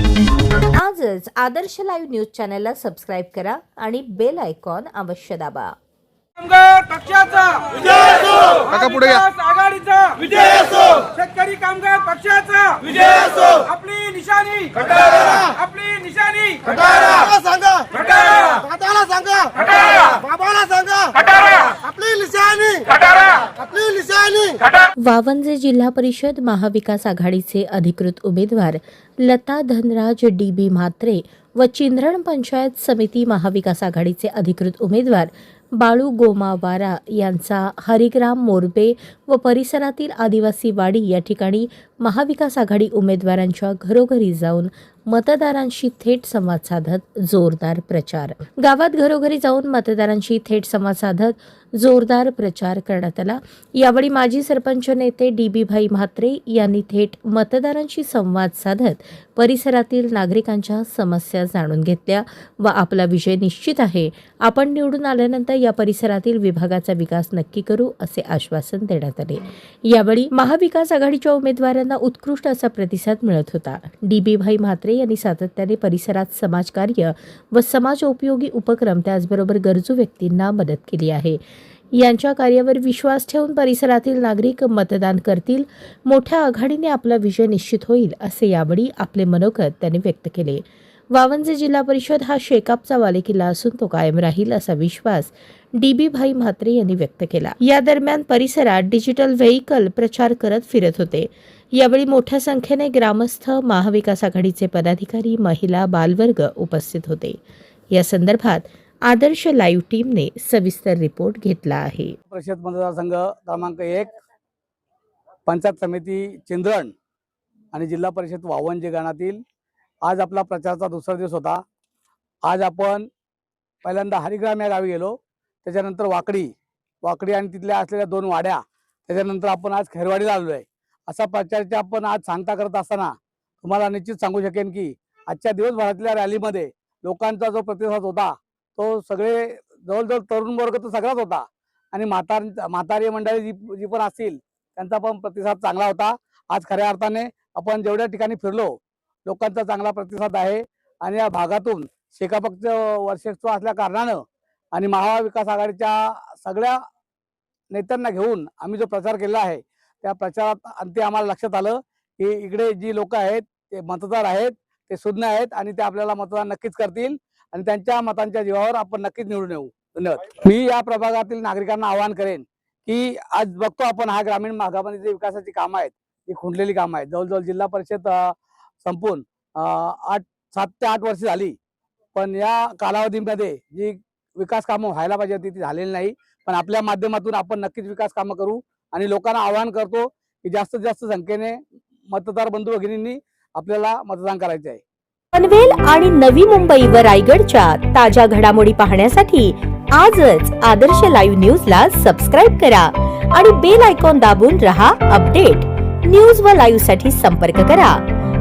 आजच Adarsh live news चॅनलला subscribe करा आणि बेल आयकॉन अवश्य दाबा. कामगार पक्षाचा. विजय असो. काका पुढे घ्या. महाविकास आघाडीचा. विजय असो. शेतकरी कामगार पक्षाचा. विजय असो. आपली निशाणी. आपली निशाणी. सांगा. दादाला सांगा बाबाला सांगा आपली निशाणी आपली निशाणी वावंजे जिल्हा परिषद महाविकास आघाडीचे अधिकृत उमेदवार लता धनराज डी बी म्हात्रे व चिंद्रण पंचायत समिती महाविकास आघाडीचे अधिकृत उमेदवार बाळू गोमावारा यांचा हरिग्राम मोरबे व परिसरातील आदिवासी वाडी या ठिकाणी महाविकास आघाडी उमेदवारांच्या घरोघरी जाऊन मतदारांशी थेट संवाद साधत जोरदार प्रचार. गावात घरोघरी जाऊन मतदारांशी थेट संवाद साधत जोरदार प्रचार करण्यात आला. यावेळी माजी सरपंच नेते डी बी भाई म्हात्रे यांनी थेट मतदारांशी संवाद साधत परिसरातील नागरिकांच्या समस्या जाणून घेतल्या व आपला विजय निश्चित आहे. आपण निवडून आल्यानंतर या परिसरातील विभागाचा विकास नक्की करू असे आश्वासन देण्यात आले यावेळी महाविकास आघाडीच्या उमेदवारांना उत्कृष्ट असा प्रतिसाद मिळत होता. डी बी भाई म्हात्रे यांनी सातत्याने परिसरात समाजकार्य व समाजोपयोगी उपक्रम त्याचबरोबर गरजू व्यक्तींना मदत केली आहे. यांच्या कार्यावर विश्वास ठेवून परिसरातील नागरिक मतदान करतील मोठ्या आघाडीने आपला विजय निश्चित होईल असे यावेळी आपले मनोगत त्यांनी व्यक्त केले. वावंजे जिल्हा परिषद हा शेकापचा बालेकिल्ला असून तो कायम राहील असा विश्वास डी बी भाई म्हात्रे यांनी व्यक्त केला. या दरम्यान परिसरात डिजिटल व्हेकल प्रचार करत फिरत होते. यावेळी मोठ्या संख्येने ग्रामस्थ महाविकास आघाडीचे पदाधिकारी महिला बालवर्ग उपस्थित होते. या संदर्भात आदर्श लाईव्ह टीमने सविस्तर रिपोर्ट घेतला आहे. परिषद मतदारसंघ क्रमांक एक पंचायत समिती चिंद्रण आणि जिल्हा परिषद वावंजे गणातील आज आपला प्रचाराचा दुसरा दिवस होता. आज आपण पहिल्यांदा हरिग्राम या गावी गेलो. त्याच्यानंतर वाकडी वाकडी आणि तिथल्या असलेल्या दोन वाड्या त्याच्यानंतर आपण आज खैरवाडीला आलो आहे असा प्रचारचे आपण आज सांगता करत असताना तुम्हाला निश्चित सांगू शकेन की आजच्या दिवसभरातल्या रॅलीमध्ये लोकांचा जो प्रतिसाद होता तो सगळे जवळजवळ तरुण वर्ग तर सगळाच होता. आणि म्हातार म्हातारी मंडळी जी जी पण असतील त्यांचा पण प्रतिसाद चांगला होता. आज खऱ्या अर्थाने आपण जेवढ्या ठिकाणी फिरलो लोकांचा चांगला प्रतिसाद आहे. आणि या भागातून शेकापक्ष वर्षोत्सव असल्या कारणानं आणि महाविकास आघाडीच्या सगळ्या नेत्यांना घेऊन आम्ही जो प्रचार केला आहे त्या प्रचारात अंती आम्हाला लक्षात आलं की इकडे जी लोक आहेत ते मतदार आहेत ते सुज्ञ आहेत आणि ते आपल्याला मतदान नक्कीच करतील आणि त्यांच्या मतांच्या जीवावर आपण नक्कीच निवडून येऊ. धन्यवाद. मी या प्रभागातील नागरिकांना आवाहन करेन की आज बघतो आपण हा ग्रामीण भागामध्ये जे विकासाची कामं आहेत ही खुंटलेली कामं आहेत जवळजवळ जिल्हा परिषद संपून आठ सात ते आठ वर्ष झाली. पण या कालावधीमध्ये जी विकास कामं व्हायला पाहिजे होती ती झालेली नाही. पण आपल्या माध्यमातून आपण नक्कीच विकास कामं करू आणि लोकांना आवाहन करतो की जास्तीत जास्त संख्येने मतदार बंधू भगिनींनी आपल्याला मतदान करायचे आहे. पनवेल आणि नवी मुंबई व रायगडच्या ताज्या घडामोडी पाहण्यासाठी आजच आदर्श लाईव्ह न्यूजला सबस्क्राईब करा आणि बेल आयकॉन दाबून रहा अपडेट. न्यूज व लाईव्हसाठी संपर्क करा.